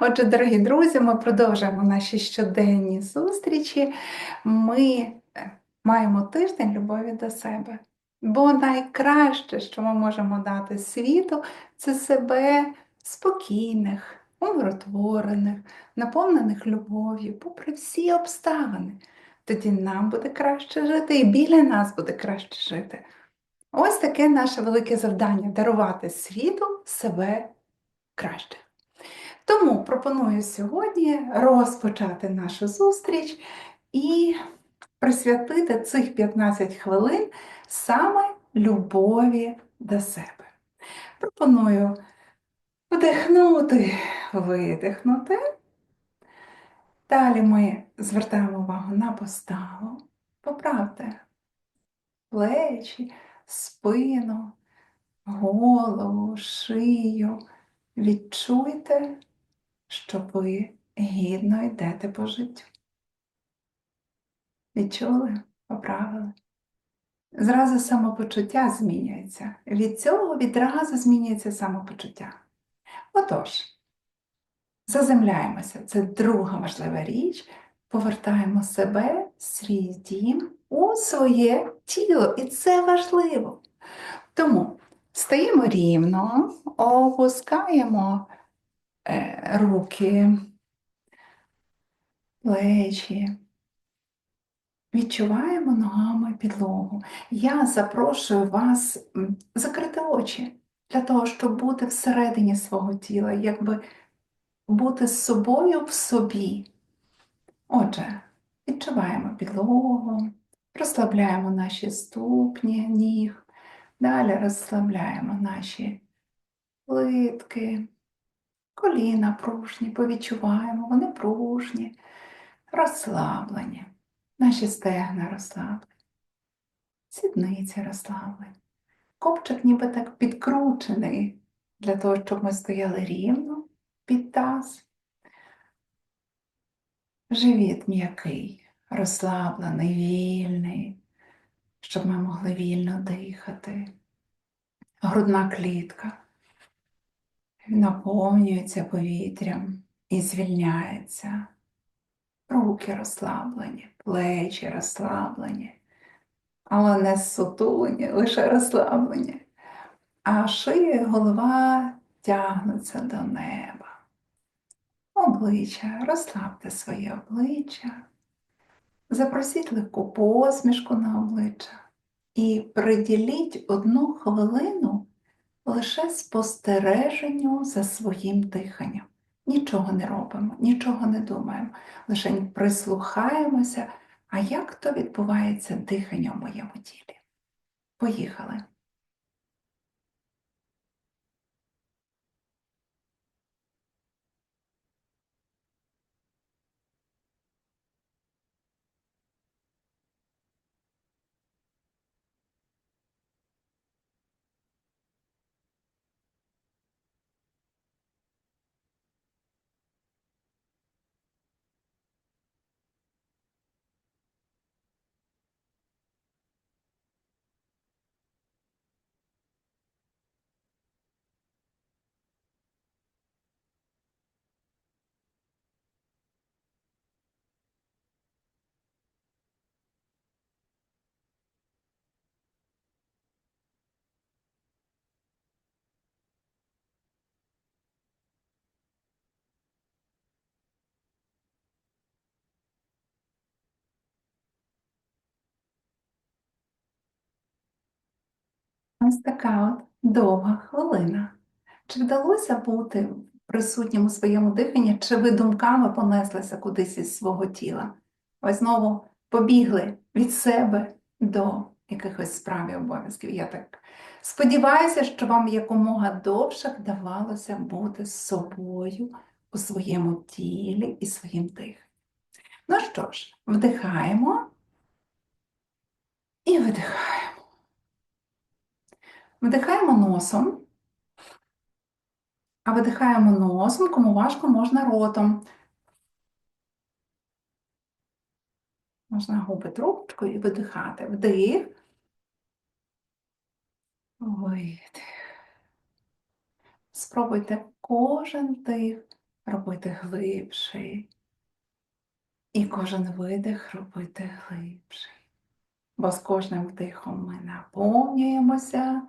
Отже, дорогі друзі, ми продовжуємо наші щоденні зустрічі. Ми е, маємо тиждень любові до себе. Бо найкраще, що ми можемо дати світу, це себе спокійних, умиротворених, наповнених любов'ю, попри всі обставини. Тоді нам буде краще жити, і біля нас буде краще жити. Ось таке наше велике завдання дарувати світу себе краще. Тому пропоную сьогодні розпочати нашу зустріч і присвятити цих 15 хвилин саме любові до себе. Пропоную вдихнути, видихнути. Далі ми звертаємо увагу на поставу. Поправте плечі, спину, голову, шию. Відчуйте, що ви гідно йдете по життю. Відчули, поправили. Зразу самопочуття змінюється. Від цього відразу змінюється самопочуття. Отож, заземляємося. Це друга важлива річ. Повертаємо себе, свій дім у своє тіло. І це важливо. Тому стаємо рівно, опускаємо руки, плечі. Відчуваємо ногами підлогу. Я запрошую вас закрити очі для того, щоб бути всередині свого тіла, якби бути з собою в собі. Отже, відчуваємо підлогу, розслабляємо наші ступні, ніг, далі розслабляємо наші плитки, коліна пружні, повідчуваємо, вони пружні, розслаблені. Наші стегна розслаблені, сідниці розслаблені. Копчик ніби так підкручений для того, щоб ми стояли рівно під таз. Живіт м'який, розслаблений, вільний, щоб ми могли вільно дихати. Грудна клітка наповнюється повітрям і звільняється. Руки розслаблені, плечі розслаблені, але не сутулені, лише розслаблені. А шия і голова тягнуться до неба. Обличчя, розслабте своє обличчя, запросіть легку посмішку на обличчя і приділіть одну хвилину лише спостереженню за своїм диханням. Нічого не робимо, нічого не думаємо, лише прислухаємося, а як то відбувається дихання в моєму тілі. Поїхали. Ось така от довга хвилина. Чи вдалося бути присутнім у своєму диханні, чи ви думками понеслися кудись із свого тіла? Ось знову побігли від себе до якихось справ і обов'язків. Я так сподіваюся, що вам якомога довше вдавалося бути собою у своєму тілі і своїм диханням. Ну що ж, вдихаємо і видихаємо. Вдихаємо носом, а видихаємо носом, кому важко, можна ротом. Можна губи трубочкою і видихати. Вдих, видих. Спробуйте кожен дих робити глибший. І кожен видих робити глибший. Бо з кожним вдихом ми наповнюємося,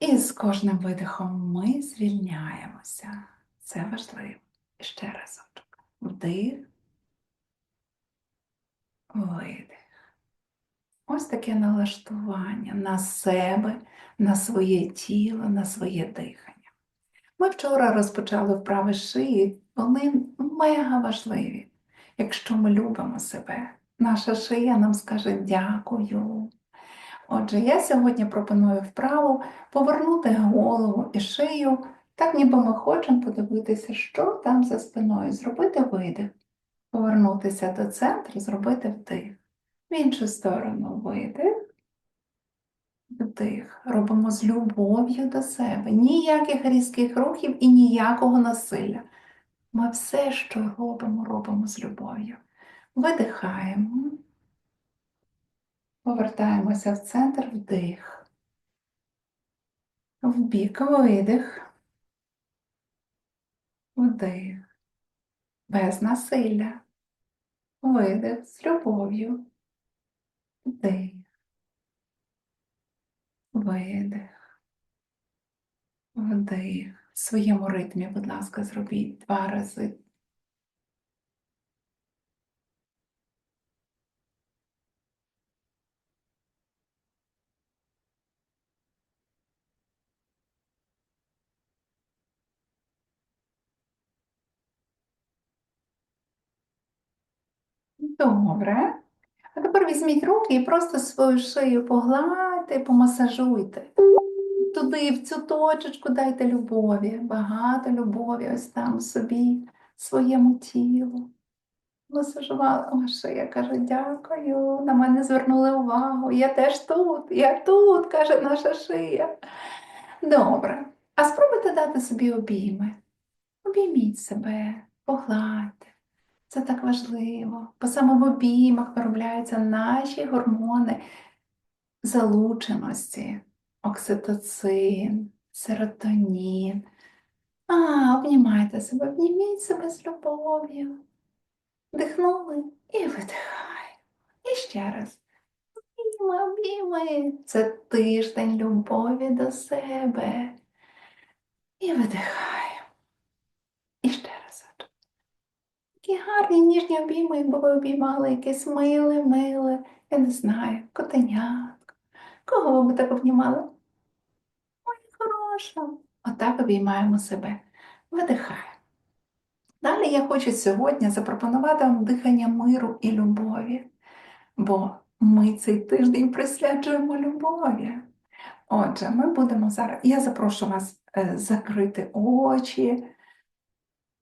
і з кожним видихом ми звільняємося. Це важливо. І ще разочок. Вдих, видих. Ось таке налаштування на себе, на своє тіло, на своє дихання. Ми вчора розпочали вправи шиї, вони мега важливі. Якщо ми любимо себе, наша шия нам скаже дякую. Отже, я сьогодні пропоную вправу повернути голову і шию, так ніби ми хочемо подивитися, що там за спиною, зробити видих, повернутися до центру, зробити вдих. В іншу сторону видих. Вдих. Робимо з любов'ю до себе. Ніяких різких рухів і ніякого насилля. Ми все, що робимо, робимо з любов'ю. Видихаємо. Повертаємося в центр вдих. В бік видих. Вдих. Без насилля. Видих з любов'ю. Вдих. Видих. Вдих. В своєму ритмі, будь ласка, зробіть два рази. Добре. А тепер візьміть руки і просто свою шию погладьте, помасажуйте. Туди, в цю точечку дайте любові, багато любові ось там собі, своєму тілу. Масажувала, о, шия каже, дякую, на мене звернули увагу. Я теж тут, я тут, каже наша шия. Добре. А спробуйте дати собі обійми. Обійміть себе, погладьте. Це так важливо. По саме в обіймах виробляються наші гормони залученості, окситоцин, серотонін. А, обнімайте себе, обніміть себе з любов'ю. Вдихнули і видихаємо. І ще раз. Обійми, обійми. Це тиждень любові до себе. І видихаємо. І ще раз. Такі гарні ніжні обійми, якби ви обіймали якесь миле, миле, я не знаю, котенятко. Кого ви так обнімали? Ой, хороша. Отак обіймаємо себе. Видихаємо. Далі я хочу сьогодні запропонувати вам дихання миру і любові, бо ми цей тиждень присвячуємо любові. Отже, ми будемо зараз. Я запрошу вас е, закрити очі,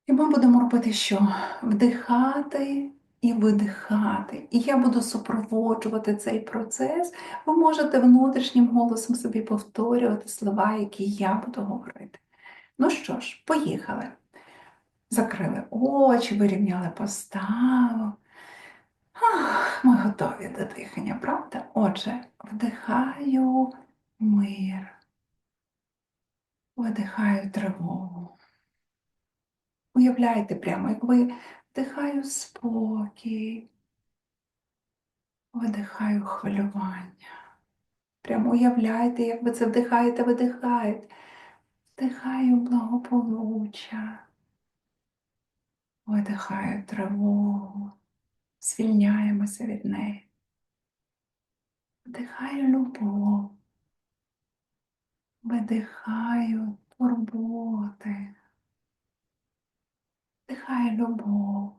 і ми будемо робити що? Вдихати і видихати. І я буду супроводжувати цей процес. Ви можете внутрішнім голосом собі повторювати слова, які я буду говорити. Ну що ж, поїхали. Закрили очі, вирівняли поставу. Ах, Ми готові до дихання, правда? Отже, вдихаю мир, видихаю тривогу. Уявляйте прямо, як ви вдихаю спокій, видихаю хвилювання. Прямо уявляйте, як ви це вдихаєте, видихаєте. Вдихаю благополуччя. Видихаю тривогу, звільняємося від неї. Вдихаю любов, видихаю турботи, вдихаю любов,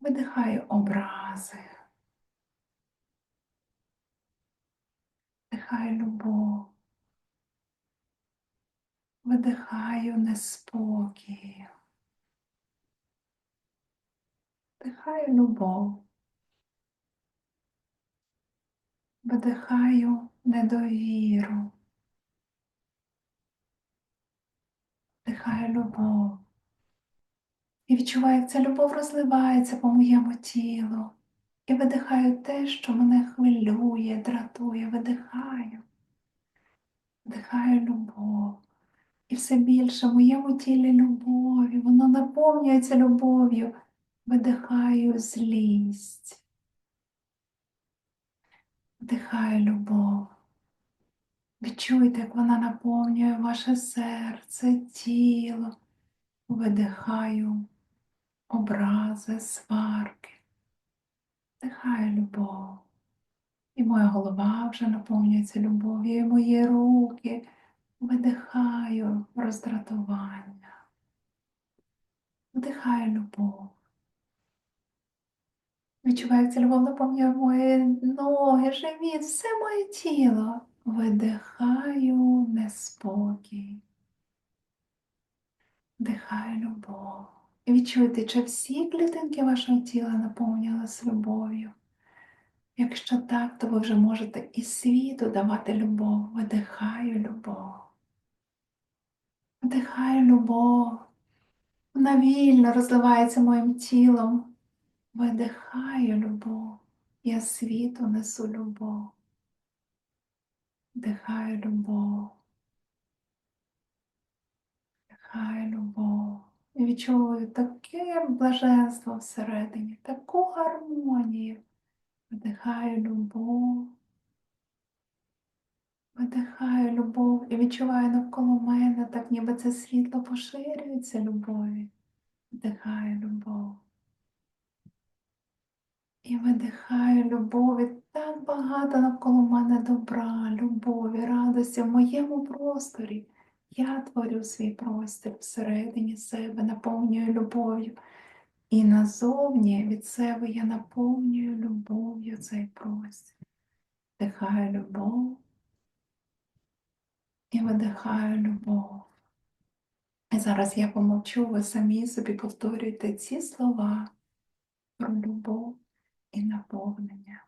видихаю образи, вдихаю любов. Видихаю неспокій. Вдихаю любов. Видихаю недовіру. Вдихаю любов. І відчуваю, як ця любов розливається по моєму тілу. І видихаю те, що мене хвилює, дратує, видихаю. Вдихаю любов І все більше в моєму тілі любові, воно наповнюється любов'ю, видихаю злість, вдихаю любов. Відчуйте, як вона наповнює ваше серце, тіло, видихаю образи, сварки, вдихаю любов. І моя голова вже наповнюється любов'ю, і мої руки видихаю роздратування, вдихаю любов. Відчуваю, як ця любов наповнює мої ноги, живіт, все моє тіло. Видихаю неспокій. Вдихаю любов. І відчуйте, чи всі клітинки вашого тіла наповнились любов'ю. Якщо так, то ви вже можете і світу давати любов. Видихаю любов. Вдихаю любов. Вона вільно розливається моїм тілом. Видихаю любов. Я світу несу любов. Вдихаю любов. Вдихаю любов. І відчуваю таке блаженство всередині, таку гармонію. Вдихаю любов. Видихаю любов і відчуваю навколо мене, так ніби це світло поширюється любові. Вдихаю любов. І видихаю любові. Так багато навколо мене добра, любові, радості в моєму просторі. Я творю свій простір всередині себе, наповнюю любов'ю. І назовні від себе я наповнюю любов'ю цей простір. Вдихаю любов і видихаю любов. І зараз я помовчу, ви самі собі повторюйте ці слова про любов і наповнення.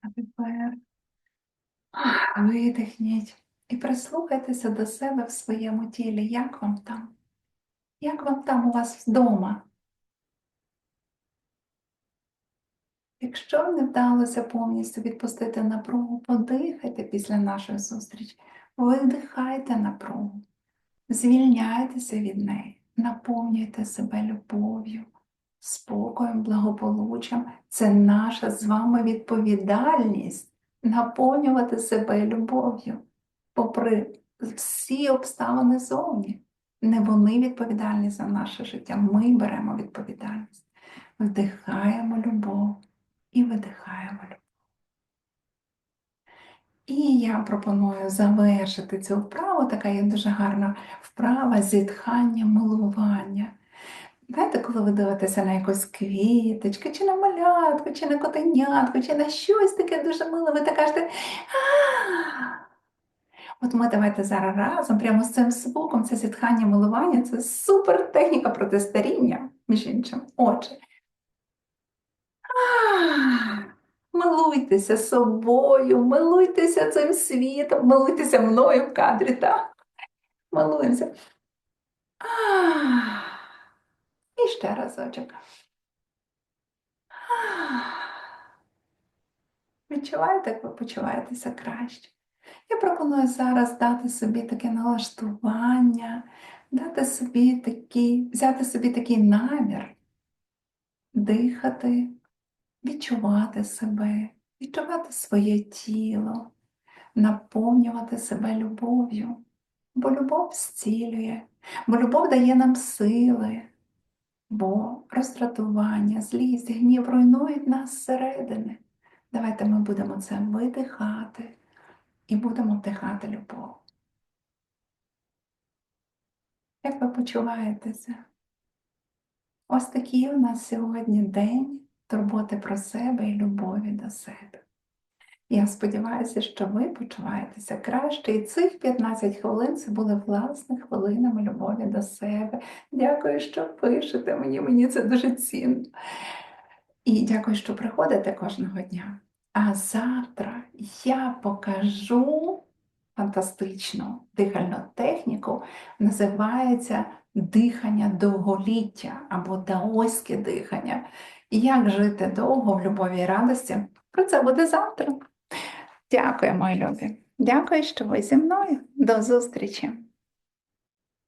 А тепер видихніть і прислухайтеся до себе в своєму тілі. Як вам там? Як вам там у вас вдома? Якщо не вдалося повністю відпустити напругу, подихайте після нашої зустрічі, видихайте напругу, звільняйтеся від неї, наповнюйте себе любов'ю, спокоєм, благополуччям. Це наша з вами відповідальність наповнювати себе любов'ю, попри всі обставини зовні. Не вони відповідальні за наше життя, ми беремо відповідальність. Вдихаємо любов і видихаємо любов. І я пропоную завершити цю вправу, така є дуже гарна вправа зітхання, милування. Знаєте, коли ви дивитеся на якусь квіточку, чи на малятку, чи на котенятку, чи на щось таке дуже миле, ви так кажете. От ми давайте зараз разом, прямо з цим звуком, це зітхання, милування, це супер техніка протистаріння, між іншим. Отже. Милуйтеся собою, милуйтеся цим світом, милуйтеся мною в кадрі, так? Милуємося. І ще разочок. Відчуваєте, як ви почуваєтеся краще? Я пропоную зараз дати собі таке налаштування, дати собі такий, взяти собі такий намір, дихати, відчувати себе, відчувати своє тіло, наповнювати себе любов'ю, бо любов зцілює, бо любов дає нам сили, бо роздратування, злість, гнів руйнують нас зсередини. Давайте ми будемо це видихати і будемо вдихати любов. Як ви почуваєтеся? Ось такий у нас сьогодні день турботи про себе і любові до себе. Я сподіваюся, що ви почуваєтеся краще, і цих 15 хвилин це були власне хвилинами любові до себе. Дякую, що пишете мені, мені це дуже цінно. І дякую, що приходите кожного дня. А завтра я покажу фантастичну дихальну техніку, називається дихання довголіття або даоське дихання. Як жити довго в любові і радості? Про це буде завтра. Дякую, мої любі. Дякую, що ви зі мною. До зустрічі!